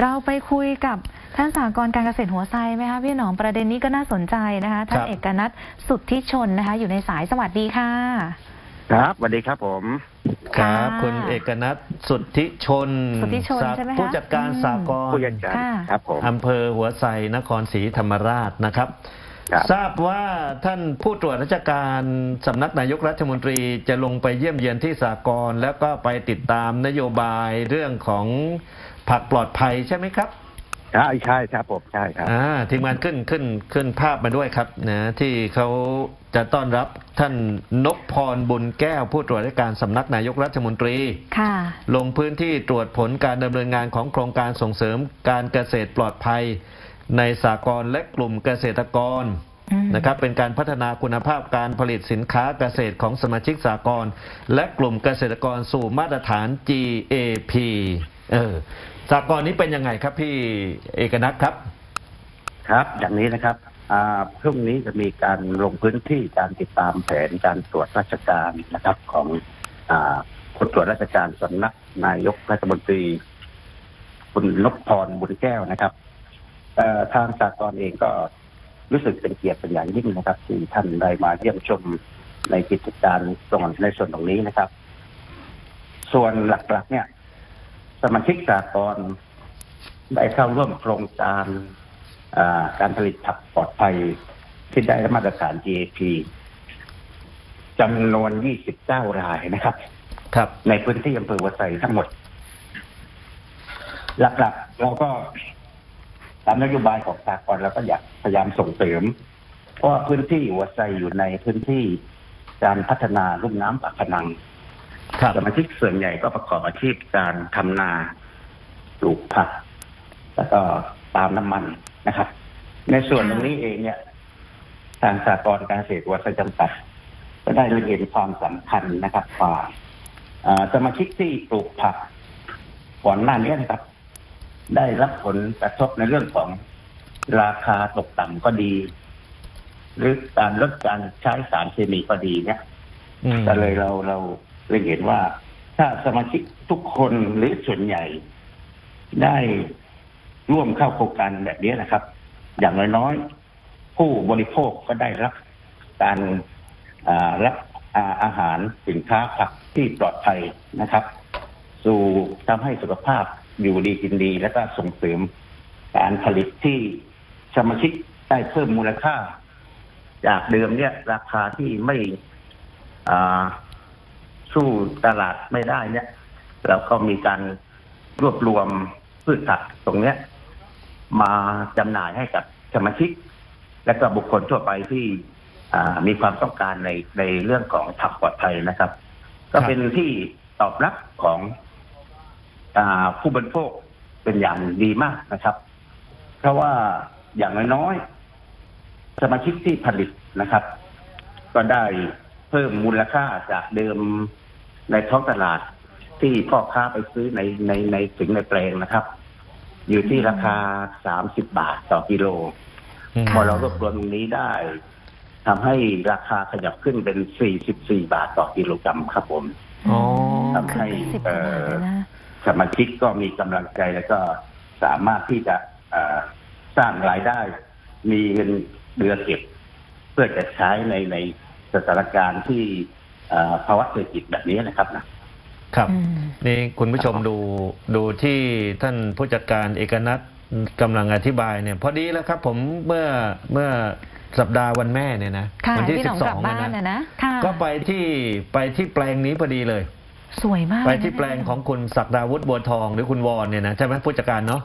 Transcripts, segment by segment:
เราไปคุยกับท่านสากรการเกษตรหัวไซไหมคะพี่หนอมประเด็นนี้ก็น่าสนใจนะคะท่านครับเอกนัทสุทธิชนนะคะ อยู่ในสายสวัสดีค่ะ ครับสวัสดีครับผม ครับค่ะคุณเอกนัทสุทธิชนสุทธิชนสาใช่ไหมคะผู้จัดการอืมสากลผู้จัดการค่ะครับผมอำเภอหัวไซนครศรีธรรมราชนะครับครับทราบว่าท่านผู้ตรวจราชการสำนักนายกรัฐมนตรีจะลงไปเยี่ยมเยียนที่สากลแล้วก็ไปติดตามนโยบายเรื่องของ ผักปลอดภัยใช่ไหมครับใช่ใช่ครับผมใช่ครับอ่าทีมงานขึ้นขึ้นขึ้นภาพมาด้วยครับนะที่เขาจะต้อนรับท่านนพพรบุญแก้วผู้ตรวจราชการสำนักนายกรัฐมนตรีค่ะ ลงพื้นที่ตรวจผลการดำเนินงานของโครงการส่งเสริมการเกษตรปลอดภัย ในสากลและกลุ่มเกษตรกรอืมนะครับเป็นการพัฒนาคุณภาพการผลิตสินค้าเกษตรของสมาชิกสากลและกลุ่มเกษตรกรสู่มาตรฐาน GAP เออ สากลนี้เป็นยังไงครับพี่เอกนัทครับ ครับอย่างนี้นะครับอ่าพรุ่งนี้จะมีการลงพื้นที่การติดตามแผนการตรวจราชการนะครับ ของอ่าคนตรวจราชการสำนักนายกรัฐมนตรี คุณนพพรบุญแก้วนะครับเอ่อทางสากลเองก็รู้สึกเป็นเกียรติเป็นอย่างยิ่งนะครับ ที่ท่านได้มาเยี่ยมชมในกิจการตรงในส่วนตรงนี้นะครับ ส่วนหลักๆ เนี่ย สมาชิกสากลได้เข้าร่วมโครงการอ่าการผลิตผักปลอดภัย ที่ได้มาตรฐาน GAP จำนวน 29 รายนะครับ ครับ ในพื้นที่อำเภอวัดไซทั้งหมด หลักๆ เราก็ตามนโยบายของสากลเราก็อยากพยายามส่งเสริม เพราะว่าพื้นที่วัดไซอยู่ในพื้นที่การพัฒนาลุ่มน้ำปากพนังครับ สมาชิกส่วนใหญ่ก็ประกอบอาชีพการทำนาปลูกผัก แล้วก็ตามน้ำมันนะครับ ในส่วนตรงนี้เองเนี่ย ทางสากลการเกษตรวัดไซจำกัด ก็ได้เห็นความสำคัญนะครับว่าอ่าสมาชิกที่ปลูกผักก่อนหน้านี้นะครับ ได้รับผลกระทบในเรื่องของราคาตกต่ำก็ดี หรือการลดการใช้สารเคมีก็ดีเนี่ยอืมก็เลยเราเรา เลยเห็นว่าถ้าสมาชิกทุกคนหรือส่วนใหญ่ ได้ร่วมเข้าโครงการแบบนี้นะครับ อย่างน้อยๆผู้บริโภคก็ได้รับการรับอาอาหารสินค้าผักที่ปลอดภัยนะครับ สู่ทำให้สุขภาพอยู่ดีกินดี แล้วก็ส่งเสริมการผลิตที่สมาชิกได้เพิ่มมูลค่า จากเดิมเนี่ย ราคาที่ไม่อ่า สู้ตลาดไม่ได้เนี่ยเราก็มีการรวบรวมพืชผักตรงเนี้ย มาจำหน่ายให้กับสมาชิก และก็บุคคลทั่วไปที่มีความต้องการในในเรื่องของผักปลอดภัยนะครับ ก็เป็นที่ตอบรับของอผู้บริโภคเป็นอย่างดีมากนะครับ เพราะว่าอย่างน้อยๆสมาชิกที่ผลิตนะครับ ก็ได้เพิ่มมูลค่าจากเดิม ในท้องตลาดที่พ่อค้าไปซื้อในในในถึงในแปลงนะครับ อยู่ที่ราคาสามสิบบาทต่อกิโลอืมพอเรารวบรวมตรงนี้ได้ทำให้ราคาขยับขึ้นเป็น 44 บาทต่อกิโลกรัมครับผมอ๋อทำให้สิบกว่าบาทเลยนะสมาชิกก็มีกำลังใจแล้วก็สามารถที่จะเอ่อสร้างรายได้ มีเงินเดือนเก็บ เพื่อจะใช้ในในสถานการณ์ที่เอ่อ ภาวะเศรษฐกิจแบบนี้นะครับนะครับอืมนี่คุณผู้ชมครับดูดูที่ท่านผู้จัดการเอกนัทกำลังอธิบายเนี่ยพอดีแล้วครับผมเมื่อเมื่อสัปดาห์วันแม่เนี่ยนะค่ะวัที่พี่หนสิองบสกอลับงบ้านนะนะค่ะก็ไปที่ไปที่แปลงนี้พอดีเลย สวยมาก ไปเลยนะที่แปลงของคุณศักดาวุฒิบัวทองหรือคุณวอนเนี่ยนะใช่ไหมผู้จัดการเนาะ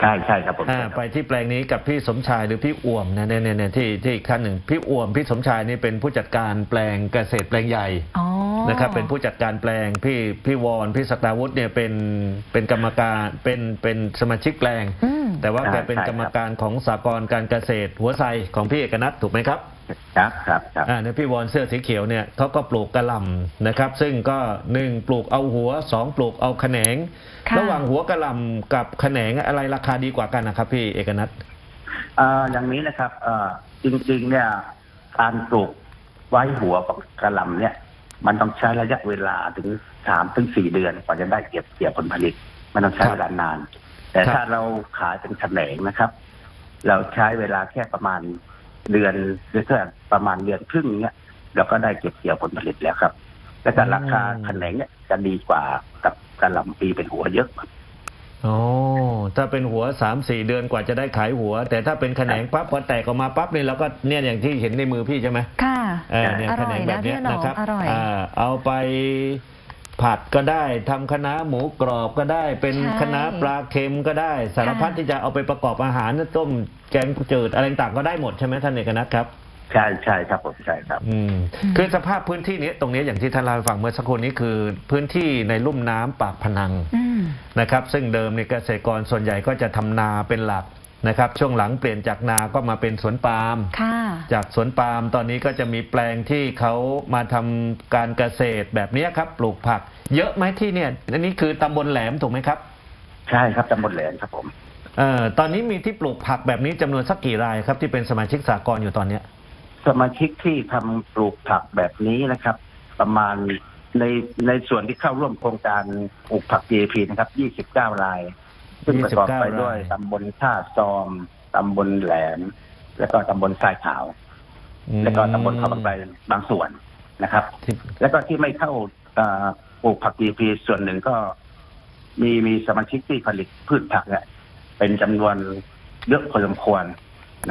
ใช่ใช่ครับผมอ่าไปที่แปลงนี้กับพี่สมชายหรือพี่อ่วมนะเนี่ยเนี่ยเนี่ยที่ที่อีกท่านหนึ่งพี่อ่วมพี่สมชายนี่เป็นผู้จัดการแปลงเกษตรแปลงใหญ่ อ๋อ นะครับเป็นผู้จัดการแปลงพี่พี่วอนพี่ศักดาวุฒิเนี่ยเป็นเป็นกรรมการเป็นเป็นสมาชิกแปลง อืม แต่ว่าแกเป็นกรรมการของสากลการเกษตร หัวไซของพี่เอกนัทถูกไหมครับ ครับครับครับ อ่าเนี่ยพี่วอนเสื้อสีเขียวเนี่ยเขาก็ปลูกกระหล่ำนะครับ ซึ่งก็หนึ่งปลูกเอาหัวสองปลูกเอาแขนง ค่ะ ระหว่างหัวกระหล่ำกับแขนงอะไรราคาดีกว่ากันนะครับพี่เอกนัทอ่าอย่างนี้นะครับเอ่อจริงๆเนี่ยการปลูกไว้หัวกับกระหลำเนี่ย มันต้องใช้ระยะเวลาถึงสามถึงสี่เดือนกว่าจะได้เก็บเกี่ยวผลผลิต มันต้องใช้เวลานาน แต่ถ้าเราขายเป็นแขนงนะครับ เราใช้เวลาแค่ประมาณเดือนหรือแค่ประมาณเดือนครึ่งเนี้ยเราก็ได้เก็บเกี่ยวผลผลิตแล้วครับ และแต่ราคาแขนงเนี้ยจะดีกว่ากับกระหล่ำปีเป็นหัวเยอะ ครับอ๋อถ้าเป็นหัวสามสี่เดือนกว่าจะได้ขายหัว แต่ถ้าเป็นแขนงปั๊บพอแตกออกมาปั๊บเนี่ยเราก็เนี่ยอย่างที่เห็นในมือพี่ใช่ไหมค่ะเออเนี่ยอแขร่นอยงแบบเนี้ยนะพี่หนอมนะครับอร่อยาเอาไปผัดก็ได้ทำคะน้าหมูกรอบก็ได้ เป็นใช่คะน้าปลาเค็มก็ได้ สารพัดค่ะที่จะเอาไปประกอบอาหารต้มแกงจืดอะไรต่างๆก็ได้หมดใช่ไหมท่านเอกนัทครับ ใช่ใช่ครับผมใช่ครับอืมอืมคือสภาพพื้นที่นี้ตรงนี้อย่างที่ท่านเล่าให้ฟังเมื่อสักครู่นี้คือพื้นที่ในลุ่มน้ำปากพนังอืม นะครับ ซึ่งเดิมในยเกษตรกรส่วนใหญ่ก็จะทำนาเป็นหลักนะครับ ช่วงหลังเปลี่ยนจากนาก็มาเป็นสวนปาล์ม ค่ะ จากสวนปาล์มตอนนี้ก็จะมีแปลงที่เขามาทำการเกษตรแบบนี้ครับ ปลูกผัก เยอะไหมที่เนี่ยอันนี้คือตำบลแหลมถูกไหมครับใช่ครับตำบลแหลมครับผม เอ่อตอนนี้มีที่ปลูกผักแบบนี้จำนวนสักกี่รายครับที่เป็นสมาชิกสากลอยู่ตอนเนี้ย สมาชิกที่ทำปลูกผักแบบนี้นะครับ ประมาณในในส่วนที่เข้าร่วมโครงการปลูกผัก GAP นะครับ 29 ราย ซึ่งประกอบไปด้วยตำบลท่าซอมตำบลแหลม แล้วก็ตำบลทรายขาวแล้วก็ตำบลเขาบางไทรบางส่วนนะครับ ที่แล้วก็ที่ไม่เข้าเอ่อปลูกผัก GAP ส่วนหนึ่งก็ มีมีสมาชิกที่ผลิตพืชผักเนี่ยเป็นจำนวนเยอะพอสมควร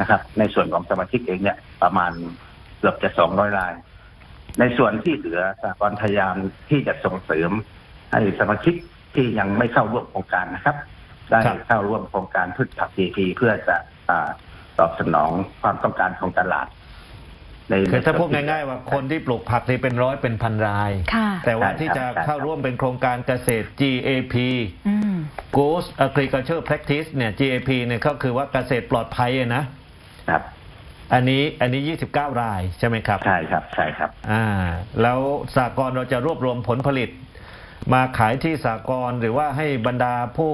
นะครับ ในส่วนของสมาชิกเองเนี่ย ประมาณเกือบจะสองร้อยราย ในส่วนที่เหลือสหกรณ์พยายามที่จะส่งเสริม ให้สมาชิกที่ยังไม่เข้าร่วมโครงการนะครับ ได้เข้าร่วมโครงการพืชผัก GAP เพื่อจะอาตอบสนองความต้องการของตลาดในคือถ้าในส่พูวดนที่ง่ายๆว่าคนที่ปลูกผักนี่เป็นร้อยเป็นพันรายค่ะแต่ว่าใช่ที่จะครับเข้าร่วมเป็นโครงการเกษตร GAP อืม Good Agriculture Practice เนี่ย GAP เนี่ยก็คือว่าเกษตรปลอดภัยอะนะครับ อันนี้อันนี้ 29 รายใช่ไหมครับ ใช่ครับใช่ครับ อ่า แล้วสากลเราจะรวบรวมผลผลิต มาขายที่สากลหรือว่าให้บรรดาผู้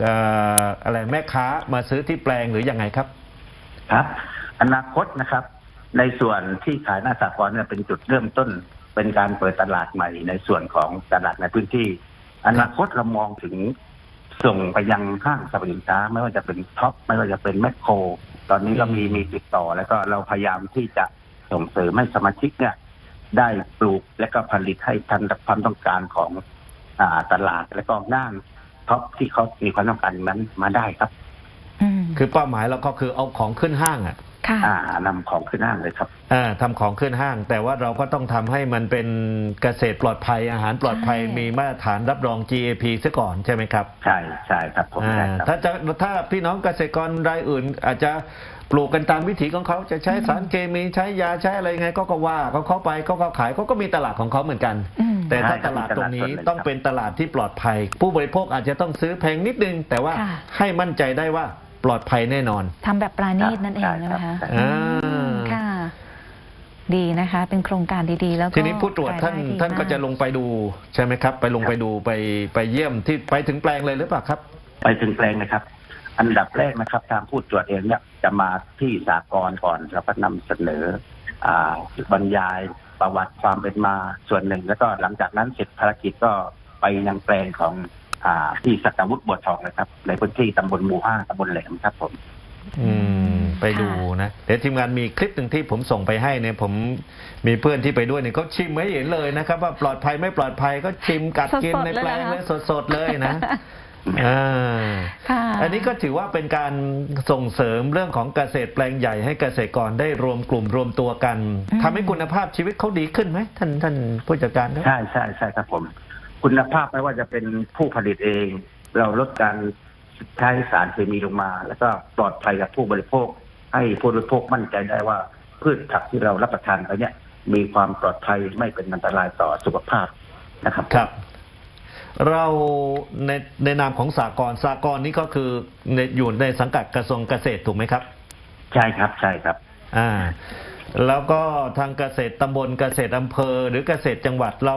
เอ่ออะไรแม่ค้ามาซื้อที่แปลงหรือยังไงครับ ครับ อนาคตนะครับ ในส่วนที่ขายหน้าสากลเนี่ยเป็นจุดเริ่มต้น เป็นการเปิดตลาดใหม่ในส่วนของตลาดในพื้นที่ อนาคตเรามองถึงส่งไปยังห้างสรรพสินค้า ไม่ว่าจะเป็นท็อปไม่ว่าจะเป็นแมคโคร ตอนนี้ก็มีอืมมีติดต่อแล้วก็เราพยายามที่จะส่งเสริมให้สมาชิกเนี่ย ได้ปลูกและก็ผลิตให้ทันกับความต้องการของอ่าตลาดและก็ห้างท็อปที่เขามีความต้องการนั้นมาได้ครับอืมคือเป้าหมายเราก็คือเอาของขึ้นห้างอะค่ะ อ่านำของขึ้นห้างเลยครับอ่าทำของขึ้นห้าง แต่ว่าเราก็ต้องทำให้มันเป็นเกษตรปลอดภัยอาหารปลอดภัยใช่มีมาตรฐานรับรอง GAP ซะก่อนใช่ไหมครับ ใช่ใช่ครับผมอ่าใช่ครับถ้าจะถ้าพี่น้องเกษตรกรรายอื่นอาจจะปลูกกันตามวิถีของเขาจะใช้สารเคมีใช้ยาใช้อะไรไงก็ก็ว่าเขาเข้าไปเขาก็ขายเขาก็มีตลาดของเขาเหมือนกันอืมแต่ถ้าใช่ครัตบลาดตรงนี้มีตลาดส่วนหนึ่งต้องเป็นตลาดที่ปลอดภัย ผู้บริโภคอาจจะต้องซื้อแพงนิดนึง แต่ว่าค่ะให้มั่นใจได้ว่า ปลอดภัยแน่นอน ทำแบบปราณีตนั่นเองใช่ไหมคะใช่อ่าอืมค่ะ ดีนะคะ เป็นโครงการดีๆ แล้วก็ทีนี้ผู้ตรวจท่านยได้ดีท่านก็มจะลงไปดูใช่ไหมครับ ไปลงครับไปดูไปไปเยี่ยมที่ไปถึงแปลงเลยหรือเปล่าครับ ไปถึงแปลงนะครับ อันดับแรกนะครับ ทางผู้ตรวจเองเนี่ยจะมาที่สากลก่อนแล้วก็นำเสนออ่าบรรยายประวัติความเป็นมาส่วนหนึ่ง แล้วก็หลังจากนั้นเสร็จภารกิจก็ไปยังแปลงของ อ่าที่สัตวุฒิบัวทองนะครับในพื้นที่ตำบลหมู่ห้าตำบลแหลมครับผมอืมไปดูนะเดี๋ยวทีมงานมีคลิปหนึ่งที่ผมส่งไปให้เนี่ยผมมีเพื่อนที่ไปด้วยเนี่ยเขาชิมให้เห็นเลยนะครับ ว่าปลอดภัยไม่ปลอดภัยก็ชิมกัดกินสดๆในแปลงเลยเลนะยคะสดๆเลยนะอ่าค่ะอันนี้ก็ถือว่าเป็นการส่งเสริมเรื่องของเกษตรแปลงใหญ่ให้เกษตรกรได้รวมกลุ่มรวมตัวกันอืมทำให้คุณภาพชีวิตเขาดีขึ้นไหมท่านท่านผู้จัดการครับใช่ใช่ใช่ครับผม คุณภาพไม่ว่าจะเป็นผู้ผลิตเอง เราลดการใช้สารเคมีลงมา แล้วก็ปลอดภัยกับผู้บริโภค ให้ผู้บริโภคมั่นใจได้ว่า พืชผักที่เรารับประทานไปเนี่ยมีความปลอดภัยไม่เป็นอันตรายต่อสุขภาพนะครับครับ เราในในนามของสากลสากลนี้ก็คือในอยู่ในสังกัดกระทรวงเกษตรถูกไหมครับ ใช่ครับใช่ครับ อ่า แล้วก็ทางเกษตรตำบลเกษตรอำเภอ หรือเกษตรจังหวัดเรา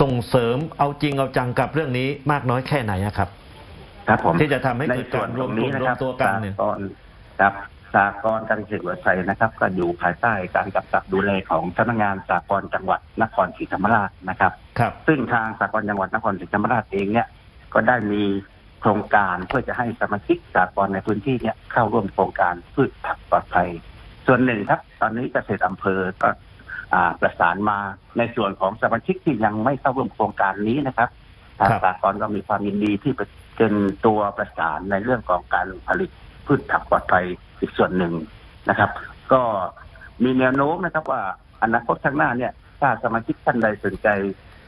ส่งเสริมเอาจริงเอาจังกับเรื่องนี้มากน้อยแค่ไหนอะครับ ครับผมที่จะทำให้ในเกิดส่กาวรนรตวรมงกลุ่นี้มนะรวคมรับตัวกันเนี่ยสากลครับสากรการเกษตรหัวไชนะครับ ก็อยู่ภายใต้การกำกับดูแลของสำนักงานสากลจังหวัดนครศรีธรรมราชนะครับครับ ซึ่งทางสากลจังหวัดนครศรีธรรมราชเองเนี่ยก็ได้มีโครงการเพื่อจะให้สมาชิกสากลในพื้นที่เนี่ยเข้าร่วมโครงการพืชผักปลอดภัย ส่วนหนึ่งครับ ตอนนี้เกษตรอำเภอก็อ่า ประสานมาในส่วนของสมาชิกที่ยังไม่เข้าร่วมโครงการนี้นะครับทางครับสากลก็มีความยินดีที่เป็นตัวประสานในเรื่องของการผลิตพืชผักปลอดภัยอีกส่วนหนึ่งนะครับ ก็มีแนวโน้มนะครับว่าอนาคตข้างหน้าเนี่ย ถ้าสมาชิกท่านใดสนใจ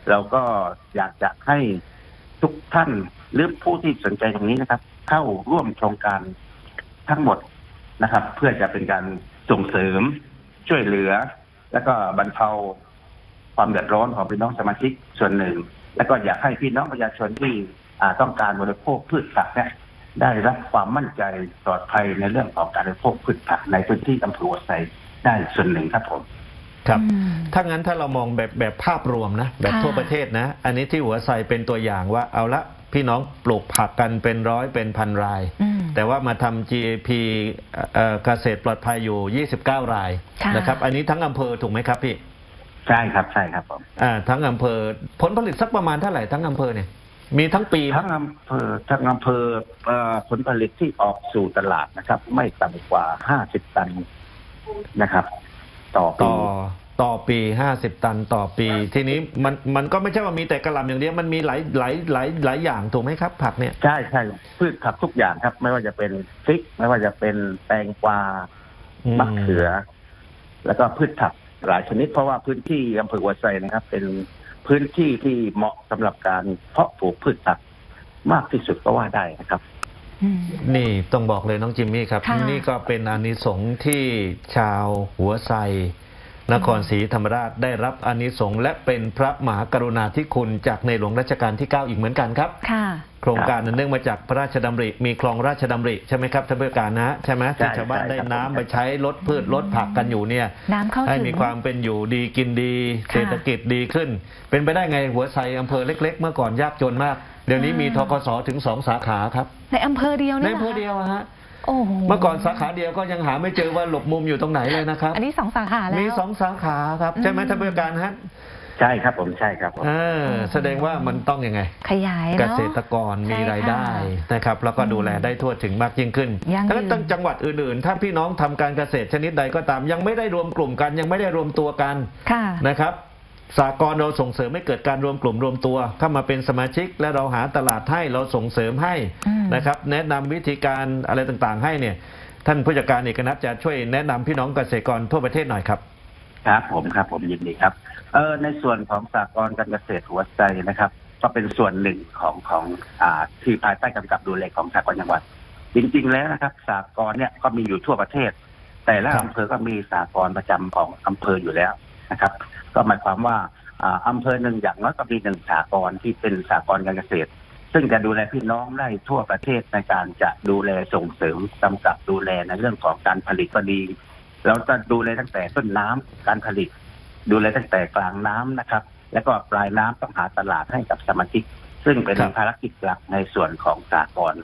เราก็อยากจะให้ทุกท่านหรือผู้ที่สนใจตรงนี้นะครับ เข้าร่วมโครงการทั้งหมดนะครับ เพื่อจะเป็นการส่งเสริมช่วยเหลือ แล้วก็บรรเทาความเดือดร้อนของพี่น้องสมาชิกส่วนหนึ่ง แล้วก็อยากให้พี่น้องประชาชนที่อ่าต้องการบริโภคพืชผักเนี่ยได้รับความมั่นใจปลอดภัยในเรื่องของการบริโภคพืชผักในพื้นที่อำเภอหัวไซได้ส่วนหนึ่งครับผมครับอืมถ้างั้นถ้าเรามองแบบแบบภาพรวมนะ แบบค่ะทั่วประเทศนะ อันนี้ที่หัวไซเป็นตัวอย่างว่าเอาละ พี่น้องปลูกผักกันเป็นร้อยเป็นพันรายอืมแต่ว่ามาทำ GAP เอ่อเอ่อเกษตรปลอดภัยอยู่ 29 รายค่ะนะครับ อันนี้ทั้งอำเภอถูกไหมครับพี่ใช่ครับใช่ครับผมอ่าทั้งอำเภอผลผลิตสักประมาณเท่าไหร่ทั้งอำเภอเนี่ยมีทั้งปีไหมทั้งอำเภอทั้งอำเภอเอ่อผลผลิตที่ออกสู่ตลาดนะครับ ไม่ต่ำกว่าห้าสิบตันนะครับ ต่อปีต่อ ต่อปี 50 ตันต่อปี ทีนี้มันมันก็ไม่ใช่ว่ามีแต่กระหล่ำอย่างเดียวมันมีหลายหลายหลายหลายอย่างถูกไหมครับ ผักเนี่ยใช่ใช่พืชผักทุกอย่างครับ ไม่ว่าจะเป็นพริก ไม่ว่าจะเป็นแตงกวาอืมมะเขือ แล้วก็พืชผักหลายชนิด เพราะว่าพื้นที่อำเภอหัวไซนะครับ เป็นพื้นที่ที่เหมาะสำหรับการเพาะปลูกพืชผักมากที่สุดก็ว่าได้นะครับอืมนี่ต้องบอกเลยน้องจิมมี่ครับค่ะนี่ก็เป็นอานิสงส์ที่ชาวหัวไซ นครศรีธรรมราชได้รับอานิสงส์และเป็นพระมหากรุณาธิคุณจากในหลวงรัชกาลที่ 9 อีกเหมือนกันครับ ค่ะ โครงการนั้นเนื่องมาจากพระราชดำริ มีคลองราชดำริใช่ไหมครับท่านผู้การนะใช่ไหมใช่ที่ชาวบ้านใช่ได้ครับน้ำผมไปใช้ลดพืชลดผักกันอยู่เนี่ยน้ำเข้าให้ถึงมีความเป็นอยู่ดีกินดีค่ะ เศรษฐกิจดีขึ้น เป็นไปได้ไงหัวไซอำเภอเล็ก ๆ เมื่อก่อนยากจนมาก เดี๋ยวนี้มีทกสถึงสองสาขาครับ ในอำเภอเดียวในนี่อำเภอเดียวอะฮะ โอ้โหเมื่อก่อนสาขาเดียวก็ยังหาไม่เจอว่าหลบมุมอยู่ตรงไหนเลยนะครับ อันนี้สองสาขาแล้วมีสองสาขาครับ ใช่ไหมอืมท่านผู้การฮะใช่ครับผมใช่ครับผมเออแสดงว่ามันต้องยังไง ขยายเกเนาะษตรกรมีรายได้ใช่ค่ะนะครับ แล้วก็ดูแลได้ทั่วถึงมากยิ่งขึ้นยั่งยืนถ้าตั้งจังหวัดอื่นๆ ถ้าพี่น้องทำการเกษตรชนิดใดก็ตาม ยังไม่ได้รวมกลุ่มกันยังไม่ได้รวมตัวกันค่ะนะครับ สากลเราส่งเสริมให้เกิดการรวมกลุ่มรวมตัว เข้ามาเป็นสมาชิก และเราหาตลาดให้เราส่งเสริมให้อืมนะครับ แนะนำวิธีการอะไรต่างๆ ให้เนี่ย ท่านผู้จัดการเอกนัทจะช่วยแนะนำพี่น้องเกษตรกรทั่วประเทศหน่อยครับ ครับผมครับผมยินดีครับเออในส่วนของสากลการเกษตรหัวใจนะครับ ก็เป็นส่วนหนึ่งของของอ่าที่ภายใต้กำกับดูแลของสากลจังหวัด จริง ๆ แล้วนะครับ สากลเนี่ยก็มีอยู่ทั่วประเทศ แต่ละครับอำเภอก็มีสากลประจำของอำเภออยู่แล้ว นะครับ ก็หมายความว่าอ่าอำเภอหนึ่งอย่างน้อยก็มีหนึ่งสากลที่เป็นสากลการเกษตร ซึ่งจะดูแลพี่น้องได้ทั่วประเทศในการจะดูแลส่งเสริมกำกับดูแลในเรื่องของการผลิตก็ดีเราจะดูแลตั้งแต่ต้นน้ำการผลิต ดูแลตั้งแต่กลางน้ำนะครับ แล้วก็ปลายน้ำต้องหาตลาดให้กับสมาชิก ซึ่งเป็นครับภารกิจหลักในส่วนของสากล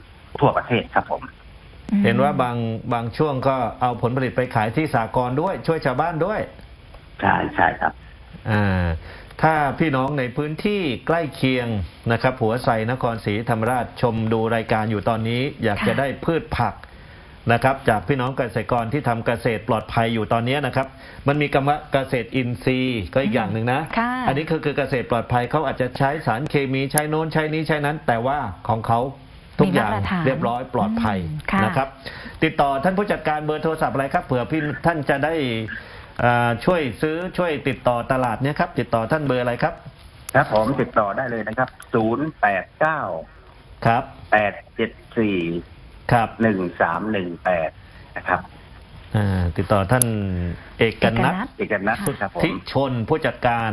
ทั่วประเทศครับผมอืมเห็นว่าบางบางช่วงก็เอาผลผลิตไปขายที่สากลด้วย ช่วยชาวบ้านด้วย ใช่ใช่ครับอ่าถ้าพี่น้องในพื้นที่ใกล้เคียงนะครับ หัวไซนครศรีธรรมราชชมดูรายการอยู่ตอนนี้ อยากค่ะจะได้พืชผักนะครับ จากพี่น้องเกษตรกรที่ทำเกษตรปลอดภัยอยู่ตอนนี้นะครับ มันมีคำว่าเกษตรอินทรีย์ก็อีกอย่างหนึ่งนะค่ะอันนี้คือคือเกษตรปลอดภัยเขาอาจจะใช้สารเคมีใช้โน้นใช้นี้ใช้นั้น แต่ว่าของเขาทุกอย่างมีมาตรฐานเรียบร้อยปลอดภัยอืมค่ะนะครับ ติดต่อท่านผู้จัดการเบอร์โทรศัพท์อะไรครับเผื่อพี่ท่านจะได้อ่า ช่วยซื้อช่วยติดต่อตลาดเนี่ยครับ ติดต่อท่านเบอร์อะไรครับ ครับผมติดต่อได้เลยนะครับ0 8 9ครับ8 7 4ครับ1 3 1 8นะครับอ่าติดต่อท่านเอกนัทเอกนัทครับผมทิชนผู้จัดการ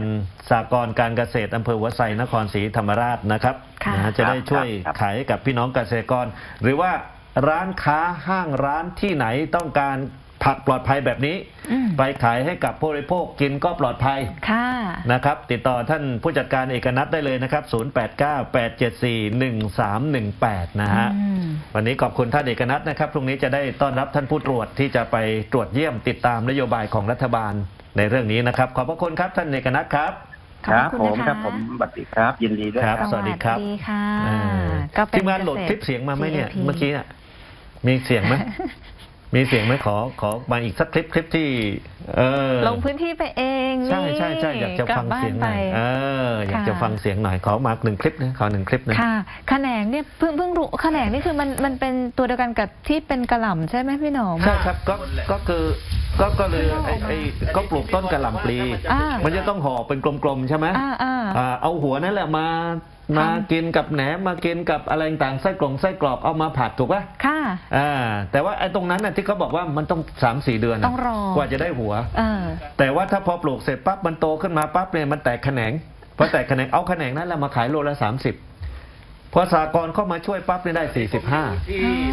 สากลการเกษตรอำเภอหัวไซนครศรีธรรมราชนะครับค่ะนะฮะจะได้ช่วยครับขายให้กับพี่น้องเกษตรกร หรือว่าร้านค้าห้างร้านที่ไหนต้องการ ผักปลอดภัยแบบนี้อืมไปขายให้กับผู้บริโภคกินก็ปลอดภัยค่ะนะครับ ติดต่อท่านผู้จัดการเอกนัทได้เลยนะครับ 0898741318 นะฮะอืมวันนี้ขอบคุณท่านเอกนัทนะครับ พรุ่งนี้จะได้ต้อนรับท่านผู้ตรวจที่จะไปตรวจเยี่ยมติดตามนโยบายของรัฐบาลในเรื่องนี้นะครับ ขอบพระคุณครับท่านเอกนัทครับขอบครับคุณผมนะคะครับผมสวัสดีครับยินดีด้วยครับครับสวัสดีครับค่ะเออก็เป็นทีมงานโหลดกษตรคลิปเสียงมาไหมเนี่ย GAP เมื่อกี้น่ะมีเสียงไหม มีเสียงไหมขอขอมาอีกสักคลิปคลิปที่ เออลงพื้นที่ไปเองใช่ใช่ใช่นี่อยากจะกลัฟับงบ้าเสียงหไปน่อยเอออยากจะค่ะฟังเสียงหน่อยขอมาหนึ่งคลิปนะขอหนึ่งคลิปนะค่ะแขนงเนี่ยเพิ่งเพิ่งรู้แขนงนี่คือมันมันเป็นตัวเดียวกันกับที่เป็นกระหล่ำใช่ไหมพี่หนอมใช่ครับก็ก็คือ ก็ก็เลยไอ้ไอ้ก็ปลูกต้นกระหล่ำปลี อ่ามันจะต้องห่อเป็นกลมๆใช่ไหมอ่าอ่าอ่าเอาหัวนั่นแหละมามาทำ กินกับแหนมมากินกับอะไรต่างๆไส้กรองไส้กรอกเอามาผัดถูกปะ ค่ะ อ่าแต่ว่าไอ้ตรงนั้นน่ะที่เขาบอกว่ามันต้องสามสี่เดือนน่ะต้องรอ กว่าจะได้หัว เออ แต่ว่าถ้าพอปลูกเสร็จปั๊บมันโตขึ้นมาปั๊บเนี่ยมันแตกแขนงพอแตกแขนงเอาแขนงนั้นแหละมาขายโลละสามสิบ พอสากรณ์เข้ามาช่วยปั๊บเนี่ยได้สี่สิบห้า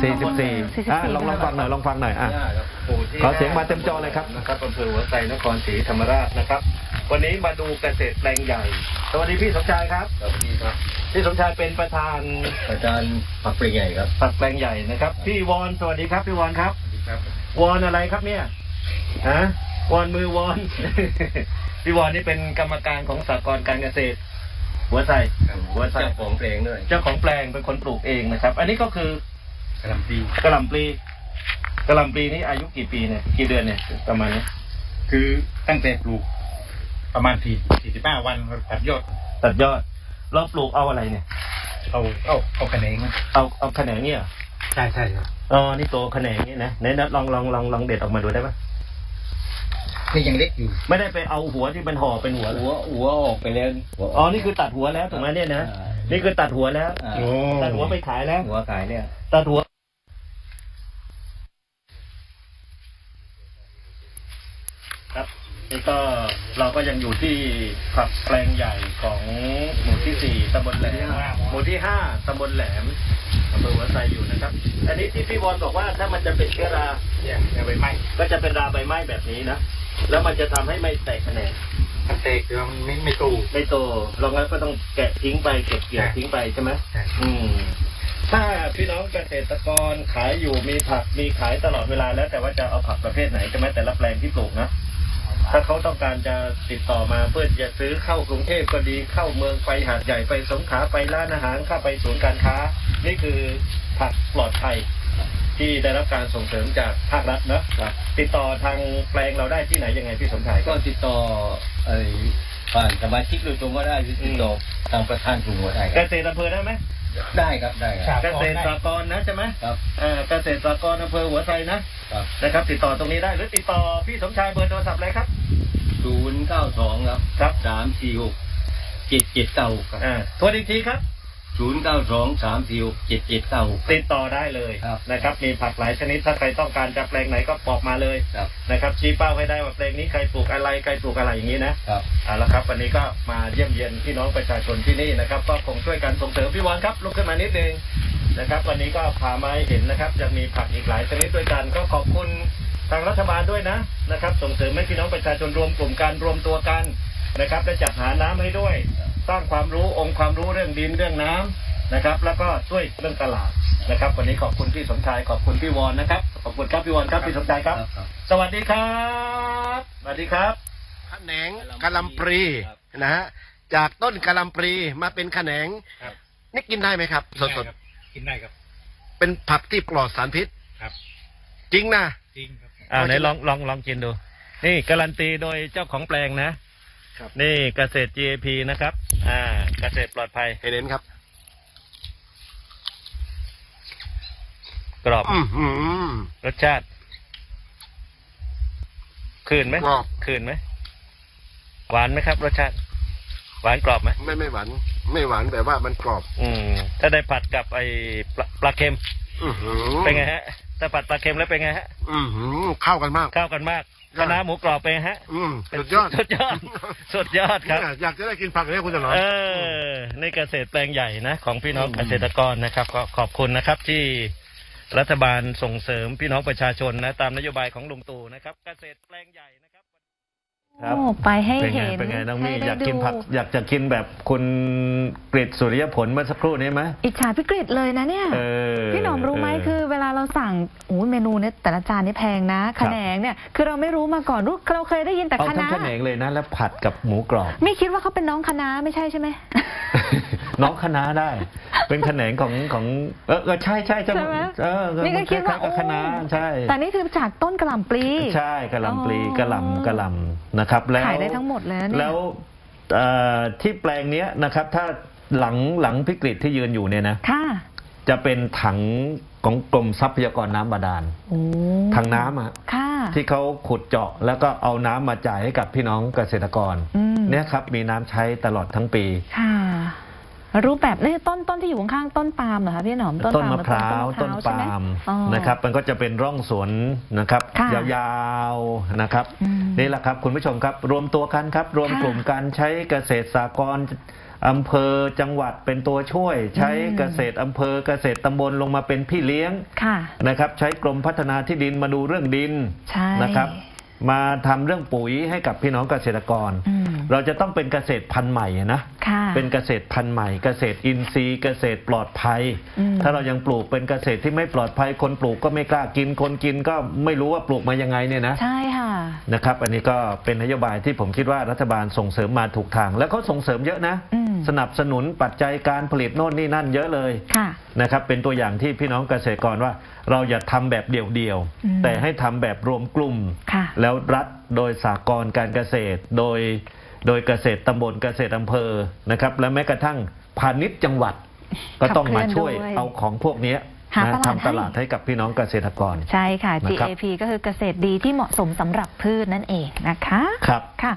สี่สิบสี่อ่าลองลองฟังหน่อยลองฟังหน่อยอะ ขอเสียงมาเต็มจอเลยครับ นะครับอำเภอหัวไซนครศรีธรรมราชนะครับ วันนี้มาดูเกษตรแปลงใหญ่ สวัสดีพี่สมชายครับสวัสดีครับพี่สมชายเป็นประธานอาจารย์ผักปรีใหญ่ครับผักแปลงใหญ่นะครับ พี่วอนสวัสดีครับพี่วอนครับสวัสดีครับวอนอะไรครับเนี่ยฮะวอนมือวอน พี่วอนนี่เป็นกรรมการของสากลการเกษตร หัวไซหัวไซเจ้าของเพลงด้วยเจ้าของแปลงเป็นคนปลูกเองนะครับ อันนี้ก็คือกระหลำปีกระหล่ำปลีกระหล่ำปลีนี่อายุกี่ปีเนี่ยกี่เดือนเนี่ยประมาณนี้คือตั้งแต่ปลูกประมาณสี่สี่สิบห้าวันตัดยอด ตัดยอดเราปลูกเอาอะไรเนี่ย เอาเอาเอาคะแนนเอาเอาแขนงเนี่ยเหรอใช่ใช่ครับอ๋อนี่ตัวแขนงนี่นะไหนนะลองลองลองลองเด็ดออกมาดูได้ปะ นี่ยังเล็กอยู่ ไม่ได้ไปเอาหัวที่มันห่อเป็นหัวเหรอหัวหัวออกไปแล้วหัวอ๋อ นี่คือตัดหัวแล้วถูกไหมเนี่ยนะอ่านี่คือตัดหัวแล้วอ่าตัดหัวไปขายแล้ว หัวขายเนี่ย ตัดหัว ครับนี่ก็เราก็ยังอยู่ที่ผักแปลงใหญ่ของหมู่ที่สี่ตำบลแหลม หมู่ที่ห้าตำบลแหลมอำเภอหัวไซอยู่นะครับ อันนี้ที่พี่บอลบอกว่าถ้ามันจะเป็นเชื้อราเนี่ยเนี่ยใบไม้ก็จะเป็นราใบไม้แบบนี้นะ แล้วมันจะทำให้ไม่แตกแขนงมันเตกคือมันไม่ไม่ตูไม่โตเรางั้นก็ต้องแกะทิ้งไปเก็บเกี่ยวใช่ทิ้งไปใช่ไหมใช่อืมถ้าพี่น้องเกษตรกรขายอยู่มีผักมีขายตลอดเวลาแล้ว แต่ว่าจะเอาผักประเภทไหนใช่ไหมแต่ละแปลงที่ปลูกนะถ้าเขาต้องการจะติดต่อมาเพื่อจะซื้อเข้ากรุงเทพก็ดีเข้าเมืองไปหาดใหญ่ไปสงขลาไปร้านอาหารเข้าไปศูนย์การค้า นี่คือผักปลอดภัย ที่ได้รับการส่งเสริมจากภาครัฐเนอะติดต่อทางแปลงเราได้ที่ไหนยังไงพี่สมชายก็ติดต่อไอ้ผ่านสมาชิกโดยตรงก็ได้หรือติดต่อทางประธานกลุ่มก็ได้คเกรับษตรอำเภอได้ไหมได้ครับได้ครับเกษตรสากรณ์นะใช่ไหมครับเอ่อเกษตรสากรณ์อำเภอหัวไซนะครับนะครับ ติดต่อตรงนี้ได้หรือติดต่อพี่สมชายเบอร์โทรศัพท์เลยครับ ศูนย์เก้าสองครับครับ สามสี่หกเจ็ดเจ็ดเก้าครับ อ่าทวนอีกทีครับ ศูนย์เก้าสองสามสี่หกเจ็ดเจ็ดเก้าติดต่อได้เลยครับ นะครับ มีผักหลายชนิดถ้าใครต้องการจะแปลงไหนก็บอกมาเลยครับนะครับชี้เป้าให้ได้ว่าแปลงนี้ใครปลูกอะไรใครปลูกอะไรอย่างนี้นะครับ เอาละครับ วันนี้ก็มาเยี่ยมเยียนพี่น้องประชาชนที่นี่นะครับ ก็คงช่วยกันส่งเสริมพี่วอนครับลุกขึ้นมานิดนึงนะครับ วันนี้ก็พามาให้เห็นนะครับยังมีผักอีกหลายชนิดด้วยกัน ก็ขอบคุณทางรัฐบาลด้วยนะนะครับ ส่งเสริมให้พี่น้องประชาชนรวมกลุ่มกันรวมตัวกันนะครับและจัดหาน้ำให้ด้วย สร้างความรู้องค์ความรู้เรื่องดินเรื่องน้ำนะครับ แล้วก็ช่วยเรื่องตลาดนะครับ วันนี้ขอบคุณพี่สมชายขอบคุณพี่วอนนะครับขอบคุณครับพี่วอนครับพี่สมชายครับครับสวัสดีครับสวัสดีครับขแขนงกะหลำปรีนะฮะจากต้นกะหลำปรีมาเป็นแขนงครับนี่กินได้ไหมครับสดกินได้ครับๆเป็นผักที่ปลอดสารพิษครับ จริงนะจริงครับอ่าไหนลองลองลองกินดู นี่การันตีโดยเจ้าของแปลงนะ ครับ นี่เกษตร GAP นะครับ อ่าเกษตรปลอดภัยเห็นเห็นครับ กรอบอือหือ รสชาติ คืนไหมกรอบ คืนไหมหวานไหมครับ รสชาติ หวานกรอบไหมไม่ไม่หวานไม่หวานแบบว่ามันกรอบ อืม ถ้าได้ผัดกับไอปลาปลาเค็มอือหือเป็นไงฮะถ้าผัดปลาเค็มแล้วเป็นไงฮะ อือหือเข้ากันมาก เข้ากันมาก ครัคบณะหมูกรอบเป็นไงฮะ อืมสุดยอดสุดยอดสุดยอดครับ เนี่ยอยากจะได้กินผักเนี่ยคุณจะหนอมเออในเกษตรแปลงใหญ่นะ ของพี่น้องอืม เกษตรกรนะครับ ก็ขอบคุณนะครับที่รัฐบาลส่งเสริมพี่น้องประชาชนนะ ตามนโยบายของลุงตู่นะครับ เกษตรแปลงใหญ่นะครับ ครับโอ้ไปให้เป็นไงเห็นเป็นไงน้องมี่ให้ได้อยากกินดูผักอยากจะกินแบบคุณกฤษสุริยผลเมื่อสักครู่นี้ไหมอิจฉาพี่กฤษเลยนะเนี่ยเออพี่หนอมรู้ไหมเออคือเวลาเราสั่งโอ้ยเมนูเนี่ยแต่ละจานนี่แพงนะครัขบนงเนี่ยคือเราไม่รู้มาก่อนรู้เราเคยได้ยินแต่เอาคทั้ณะงขนงเลยนะแล้วผัดกับหมูกรอบไม่คิดว่าเขาเป็นน้องคณะไม่ใช่ใช่ไหมน้องคณะได้ เป็นแขนงของของเออเออใช่ใช่จะใช่ไหมเออนี่ก็คิดว่าล้ยๆกับคณะใช่แต่นี่คือจากต้นกระหล่ำปลีใช่กะหล่ำปลีอ๋อกะหล่ำกะหล่ำนะครับแล้วขายได้ทั้งหมดเลยนะเนี่ยแล้วเอ่อที่แปลงเนี้ยนะครับ ถ้าหลังหลังพิกฤตที่ยืนอยู่เนี่ยนะค่ะจะเป็นถังของกรมทรัพยากรน้ำบาดาลโอ้ถังน้ำอะค่ะที่เขาขุดเจาะแล้วก็เอาน้ำมาจ่ายให้กับพี่น้องเกษตรกรอืมเนี่ยครับ มีน้ำใช้ตลอดทั้งปีค่ะ รูปแบบนี่ต้นต้นที่อยู่ข้างๆต้นปาล์มเหรอคะพี่หนอมต้นปมะพร้าวหรือต้นใช่ไหปาล์มอ๋อ นะครับมันก็จะเป็นร่องสวนนะครับค่ะยาวๆนะครับอืมนี่แหละครับคุณผู้ชมครับ รวมตัวกันครับ รวมค่ะกลุ่มการใช้เกษตรสากรณ์อำเภอจังหวัดเป็นตัวช่วย ใช้อืม เกษตรอำเภอเกษตรตำบลลงมาเป็นพี่เลี้ยงค่ะ นะครับ ใช้กรมพัฒนาที่ดินมาดูเรื่องดินใช่ นะครับ มาทำเรื่องปุ๋ยให้กับพี่น้องเกษตรกรอืมเราจะต้องเป็นเกษตรพันธุ์ใหม่อะนะค่ะเป็นเกษตรพันธุ์ใหม่ เกษตรอินทรีย์เกษตรปลอดภัยอืมถ้าเรายังปลูกเป็นเกษตรที่ไม่ปลอดภัย คนปลูกก็ไม่กล้ากิน คนกินก็ไม่รู้ว่าปลูกมายังไงเนี่ยนะใช่ค่ะนะครับ อันนี้ก็เป็นนโยบายที่ผมคิดว่ารัฐบาลส่งเสริมมาถูกทาง แล้วเขาส่งเสริมเยอะนะอืม สนับสนุนปัจจัยการผลิตโน่นนี่นั่นเยอะเลยค่ะนะครับ เป็นตัวอย่างที่พี่น้องเกษตรกรว่า เราอย่าทำแบบเดี่ยวอืมๆแต่ให้ทำแบบรวมกลุ่มค่ะแล้วรัฐโดยสากลการเกษตร โดยโดยเกษตรตำบลเกษตรอำเภอนะครับ และแม้กระทั่งพาณิชย์จังหวัด ก็ต้องมาช่วยขับเคลื่อนด้วยเอาของพวกเนี้ยหานะตลาดทำตลาดให้ให้กับพี่น้องเกษตรกร ใช่ค่ะนะครับ GAP ก็คือเกษตรดีที่เหมาะสมสำหรับพืชนั่นเองนะคะ ครับค่ะ